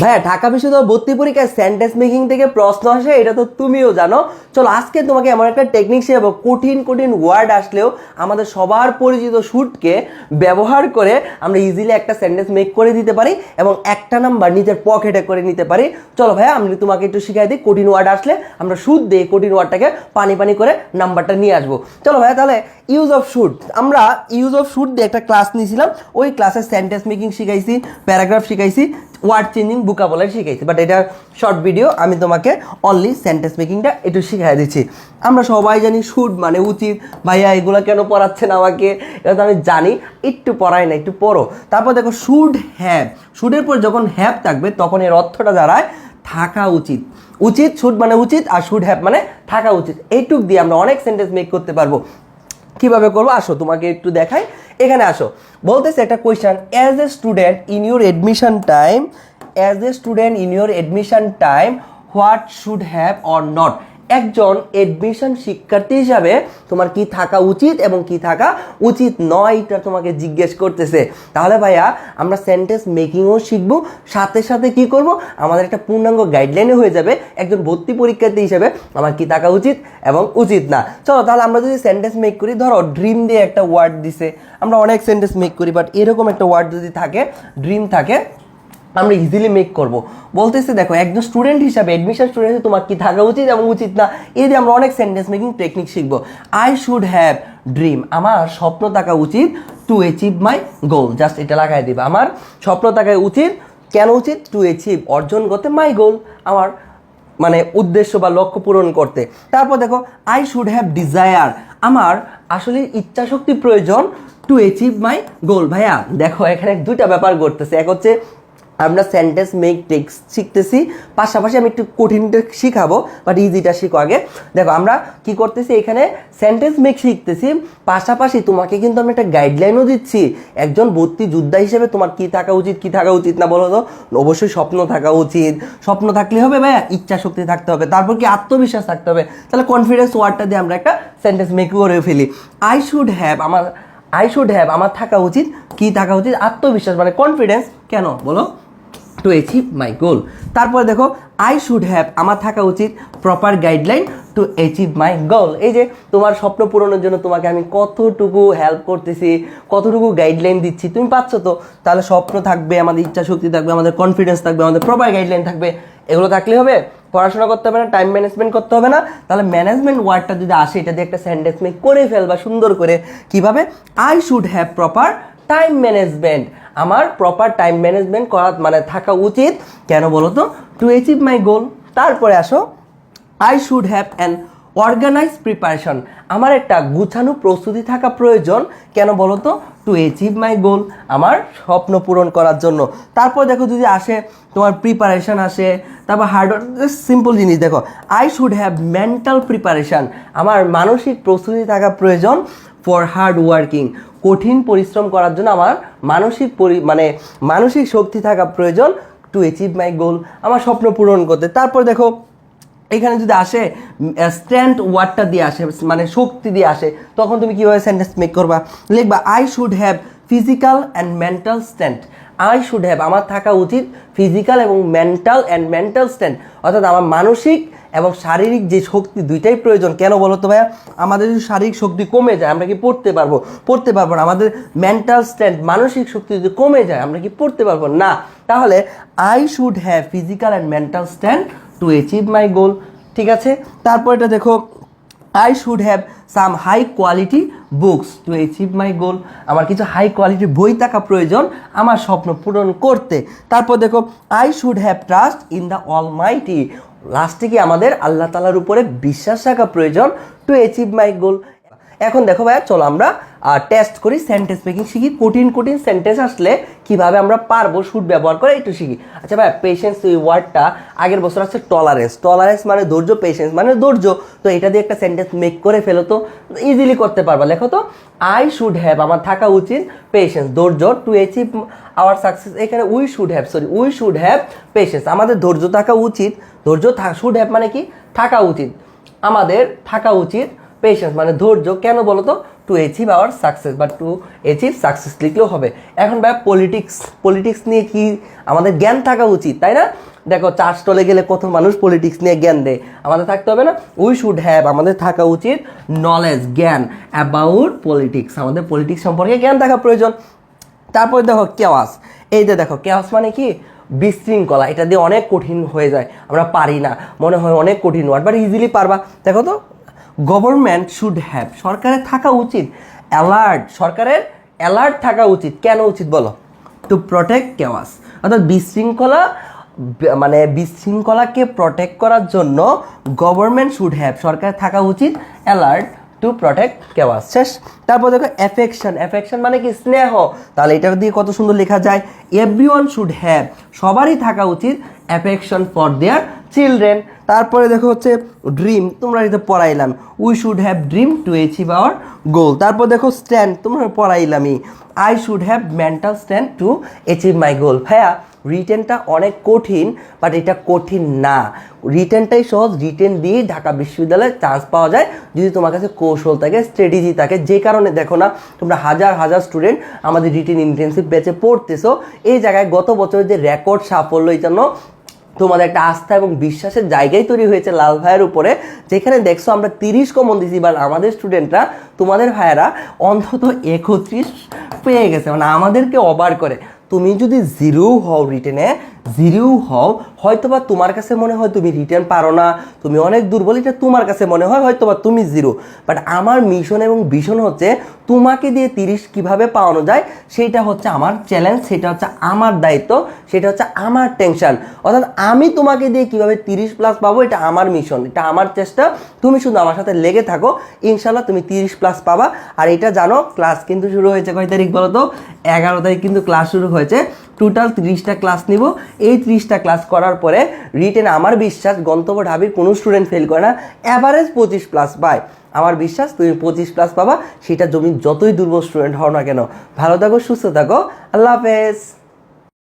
ভাইয়া, ঢাকা বিশ্ববিদ্যালয় ভর্তি পরীক্ষায় সেন্টেন্স মেকিং থেকে প্রশ্ন আসে, এটা তো তুমিও জানো। চলো, আজকে তোমাকে এমন একটা টেকনিক শেখাবো, কঠিন কঠিন ওয়ার্ড আসলেও আমাদের সবার পরিচিত শুটকে ব্যবহার করে আমরা ইজিলি একটা সেন্টেন্স মেক করে দিতে পারি এবং একটা নাম্বার নিজের পকেটে করে নিতে পারি। চলো ভাইয়া, আমি তোমাকে একটু শিখাই দিই, কঠিন ওয়ার্ড আসলে আমরা সুদ দিয়ে কঠিন ওয়ার্ডটাকে পানি পানি করে নাম্বারটা নিয়ে আসব। চলো ভাইয়া, তাহলে ইউজ অফ শুট আমরা ইউজ অফ শুট দিয়ে একটা ক্লাস নিয়েছিলাম, ওই ক্লাসে সেন্টেন্স মেকিং শিখাইছি প্যারাগ্রাফ শিখাইছি ওয়ার্ড চেঞ্জিং বুকাবলার শিখাইছি বাট এটা শর্ট ভিডিও আমি তোমাকে অনলি সেন্টেন্স মেকিংটা একটু শিখাই দিচ্ছি। আমরা সবাই জানি শুট মানে উচিত, ভাইয়া এগুলো কেন পড়াচ্ছেন আমাকে? এটা তো আমি জানি, একটু পড়াই না, একটু পড়ো। তারপর দেখো শুড হ্যাভ শুডের পর যখন হ্যাভ থাকবে, তখন এর অর্থটা দাঁড়ায় থাকা উচিত। উচিত শুড মানে উচিত, আর শুড হ্যাভ মানে থাকা উচিত। এইটুক দিয়ে আমরা অনেক সেন্টেন্স মেক করতে পারব। কীভাবে করব? আসো, তোমাকে একটু দেখাই। এখানে আসো। বলতেছে একটা question as a student in your admission time as a student in your admission time what should have or not একজন এডমিশন শিক্ষার্থী হিসাবে তোমার কি থাকা উচিত এবং কি থাকা উচিত নয় এটা তোমাকে জিজ্ঞেস করতেছে। তাহলে ভাইয়া, আমরা সেন্টেন্স মেকিংও শিখব, সাথে সাথে কি করব? আমাদের একটা পূর্ণাঙ্গ গাইডলাইনে হয়ে যাবে, একজন ভর্তি পরীক্ষার্থী হিসাবে আমার কি থাকা উচিত এবং উচিত না। চলো তাহলে আমরা যদি সেন্টেন্স মেক করি, ধরো ড্রিম দিয়ে একটা ওয়ার্ড দিছে। আমরা অনেক সেন্টেন্স মেক করি বাট এরকম একটা ওয়ার্ড যদি থাকে ড্রিম থাকে আমরা ইজিলি মেক করব। বলতেছে দেখো, একজন স্টুডেন্ট হিসাবে অ্যাডমিশন স্টুডেন্ট তোমার কি থাকা উচিত এবং উচিত না? এই দিয়ে আমরা অনেক সেন্টেন্স মেকিং টেকনিক শিখব। আই শুড হ্যাভ ড্রিম আমার স্বপ্ন থাকা উচিত to achieve my goal just এটা লাগাই দিবে। আমার স্বপ্ন থাকা উচিত, কেন উচিত? টু অ্যাচিভ অর্জন করতে মাই গোল আমার মানে উদ্দেশ্য বা লক্ষ্য পূরণ করতে। তারপর দেখো আই শুড হ্যাভ ডিজায়ার আমার আসলে ইচ্ছা শক্তি প্রয়োজন টু অ্যাচিভ মাই গোল ভাইয়া, দেখো, এখানে দুইটা ব্যাপার ঘটতেছে। এক হচ্ছে আমরা সেন্টেন্স মেক টেক্সট শিখতেছি। পাশাপাশি আমি একটু কঠিনটা শিখাবো বাট ইজিটা শিখো আগে। দেখো, আমরা কি করতেছি এখানে? সেন্টেন্স মেক শিখতেছি। পাশাপাশি তোমাকে কিন্তু আমি একটা গাইডলাইনও দিচ্ছি। একজন ভর্তি যোদ্ধা হিসেবে তোমার কি থাকা উচিত, কি থাকা উচিত না বলো তো? অবশ্যই স্বপ্ন থাকা উচিত। স্বপ্ন থাকলে হবে ভাইয়া? ইচ্ছা শক্তি থাকতে হবে। তারপর কি আত্মবিশ্বাস থাকতে হবে? তাহলে কনফিডেন্স ওয়ার্ডটা দিয়ে আমরা একটা সেন্টেন্স মেক করে ফেলি। আই শুড হ্যাভ আমার আই শুড হ্যাভ আমার থাকা উচিত, কি থাকা উচিত? আত্মবিশ্বাস মানে কনফিডেন্স কেন? বলো। টু অ্যাচিভ মাই গোল তারপরে দেখো আই শুড হ্যাভ আমার থাকা উচিত proper guideline to achieve my goal এই যে তোমার স্বপ্ন পূরণের জন্য তোমাকে আমি কতটুকু হেল্প করতেছি, কতটুকু গাইডলাইন দিচ্ছি, তুমি পাচ্ছ তো? তাহলে স্বপ্ন থাকবে, আমাদের ইচ্ছা শক্তি থাকবে, আমাদের কনফিডেন্স থাকবে, আমাদের প্রপার গাইডলাইন থাকবে। এগুলো থাকলে হবে। পড়াশোনা করতে হবে না টাইম ম্যানেজমেন্ট করতে হবে না। তাহলে ম্যানেজমেন্ট ওয়ার্ডটা যদি আসে, এটা দিয়ে একটা সেন্টেন্স মেক করে ফেলবা সুন্দর করে। কীভাবে? I should have proper time management আমার প্রপার টাইম ম্যানেজমেন্ট করা মানে থাকা উচিত। কেন বলো তো টু অ্যাচিভ মাই গোল তারপরে আসো I should have an organise preparation আমার একটা গুছানো প্রস্তুতি থাকা প্রয়োজন। কেন বলো তো টু অ্যাচিভ মাই গোল আমার স্বপ্ন পূরণ করার জন্য। তারপর দেখো যদি আসে, তোমার প্রিপারেশন আসে, তারপর হার্ড সিম্পল জিনিস দেখো। I should have mental preparation আমার মানসিক প্রস্তুতি থাকা প্রয়োজন ফর হার্ড ওয়ার্কিং কঠিন পরিশ্রম করার জন্য আমার মানসিক পরি মানে মানসিক শক্তি থাকা প্রয়োজন টু অ্যাচিভ মাই গোল আমার স্বপ্ন পূরণ করতে। তারপর দেখো, এখানে যদি আসে স্ট্যান্ড ওয়ার্ডটা দিয়ে আসে মানে শক্তি দিয়ে আসে, তখন তুমি কীভাবে সেন্টেন্স মেক করবা? লিখবা I should have physical and mental stand I should have আমার থাকা উচিত ফিজিক্যাল এবং মেন্টাল অ্যান্ড মেন্টাল স্ট্যান্ড অর্থাৎ আমার মানসিক এবং শারীরিক যে শক্তি দুইটাই প্রয়োজন। কেন বলো তো ভাইয়া? আমাদের যদি শারীরিক শক্তি কমে যায়, আমরা কি পড়তে পারব? পড়তে পারব না। আমাদের মেন্টাল স্ট্যান্ড মানসিক শক্তি যদি কমে যায়, আমরা কি পড়তে পারব? না। তাহলে I should have physical and mental stand to achieve my goal ঠিক আছে? তারপর এটা দেখো I should have some high quality books to achieve my goal আমার কিছু হাই কোয়ালিটির বই থাকা প্রয়োজন আমার স্বপ্ন পূরণ করতে। তারপর দেখো I should have trust in the almighty লাস্টে কি আমাদের আল্লাহ তালার উপরে বিশ্বাস রাখা প্রয়োজন? টু অ্যাচিভ মাই গোল এখন দেখো ভাইয়া, চলো আমরা টেস্ট করি সেন্টেন্স মেকিং শিখি। কঠিন কঠিন সেন্টেন্স আসলে কীভাবে আমরা পারব শুট ব্যবহার করে একটু শিখি। আচ্ছা ভাইয়া পেশেন্স এই ওয়ার্ডটা আগের বছর আছে টলারেন্স টলারেন্স মানে ধৈর্য পেশেন্স মানে ধৈর্য। তো এটা দিয়ে একটা সেন্টেন্স মেক করে ফেলো তো ইজিলি করতে পারবা। লেখো তো আই শুড হ্যাভ আমার থাকা উচিত পেশেন্স ধৈর্য। টু অ্যাচিভ আওয়ার সাকসেস এখানে we should have sorry we should have patience আমাদের ধৈর্য থাকা উচিত। ধৈর্য শুড হ্যাভ মানে কি? থাকা উচিত। আমাদের থাকা উচিত পেশেন্স মানে ধৈর্য, কেন বলো তো টু অ্যাচিভ আওয়ার সাকসেস বা টু অ্যাচিভ সাকসেস লিখলেও হবে। এখন ভাই পলিটিক্স পলিটিক্স নিয়ে কি আমাদের জ্ঞান থাকা উচিত, তাই না? দেখো চা স্টলে গেলে কত মানুষ পলিটিক্স নিয়ে জ্ঞান দেয়। আমাদের থাকতে হবে না উই শুড হ্যাভ আমাদের থাকা উচিত নলেজ জ্ঞান অ্যাবাউট পলিটিক্স আমাদের পলিটিক্স সম্পর্কে জ্ঞান থাকা প্রয়োজন। তারপর দেখো কেওয়াস এই যে দেখো কেওয়াস মানে কি? বিশৃঙ্খলা, এটা দিয়ে অনেক কঠিন হয়ে যায়, আমরা পারি না, মনে হয় অনেক কঠিন ওয়ার্ড বাট ইজিলি পারবা। দেখো তো গভর্নমেন্ট শুড হ্যাভ সরকারের থাকা উচিত অ্যালার্ট সরকারের অ্যালার্ট থাকা উচিত। কেন উচিত বলো? টু প্রোটেক্ট কেওয়াস অর্থাৎ বিশৃঙ্খলা মানে বিশৃঙ্খলাকে প্রোটেক্ট করার জন্য গভর্নমেন্ট শুড হ্যাভ সরকারের থাকা উচিত অ্যালার্ট টু প্রোটেক্ট কেওয়াস শেষ। তারপর দেখো অ্যাফেকশন অ্যাফেকশন মানে কি? স্নেহ। তাহলে এটা দিয়ে কত সুন্দর লেখা যায়। এভরি ওয়ান শুড হ্যাভ সবারই থাকা উচিত অ্যাফেকশন ফর দেয়ার চিলড্রেন তারপরে দেখো হচ্ছে ড্রিম তোমরা এটা পড়াইলাম। We should have dream to achieve our goal তারপর দেখো স্ট্যান্ড তোমরা পড়াইলামই। I should have mental stand to achieve my goal ভাইয়া রিটেনটা অনেক কঠিন বাট এটা কঠিন না। রিটেনটাই সহজ রিটেন দিয়ে ঢাকা বিশ্ববিদ্যালয়ে চান্স পাওয়া যায়। যদি তোমার কাছে কৌশল থাকে স্ট্র্যাটেজি থাকে, যে কারণে দেখো না, তোমরা হাজার হাজার স্টুডেন্ট আমাদের রিটেন ইন্টেন্সিভ ব্যাচে পড়তেছো। এই জায়গায় গত বছরের যে রেকর্ড সাফল্য, এই জন্য তোমাদের একটা আস্থা এবং বিশ্বাসের জায়গায় তৈরি হয়েছে লাল ভাইয়ের উপরে, যেখানে দেখছ আমরা তিরিশ কমন দিছি বা আমাদের স্টুডেন্টরা তোমাদের ভাইয়েরা অন্তত একত্রিশ পেয়ে গেছে। মানে আমাদেরকে অবার করে। তুমি যদি জিরো হও রিটেনে জিরো হও, হয়তোবা তোমার কাছে মনে হয় তুমি রিটার্ন পারো না, তুমি অনেক দুর্বল, এটা তোমার কাছে মনে হয় হয়তোবা তুমি জিরো। বাট আমার মিশন এবং ভিশন হচ্ছে তোমাকে দিয়ে তিরিশ কীভাবে পাওয়ানো যায়, সেটা হচ্ছে আমার চ্যালেঞ্জ সেটা হচ্ছে আমার দায়িত্ব, সেটা হচ্ছে আমার টেনশন অর্থাৎ আমি তোমাকে দিয়ে কীভাবে তিরিশ প্লাস পাবো, এটা আমার মিশন এটা আমার চেষ্টা। তুমি শুধু আমার সাথে লেগে থাকো ইনশাল্লাহ তুমি তিরিশ প্লাস পাবা। আর এটা জানো ক্লাস কিন্তু শুরু হয়েছে কয় তারিখ বলো তো এগারো তারিখ কিন্তু ক্লাস শুরু হয়েছে। টোটাল তিরিশটা ক্লাস নিব। এই ত্রিশটা ক্লাস করার পরে রিটেন আমার বিশ্বাস, গন্তব্য ঢাবির কোনো স্টুডেন্ট ফেল করে না। অ্যাভারেজ পঁচিশ প্লাস পায় আমার বিশ্বাস, তুমি পঁচিশ প্লাস পাবা। সেটা জমি যতই দুর্বল স্টুডেন্ট হও না কেন। ভালো থাকো, সুস্থ থাকো। আল্লাহ হাফেজ।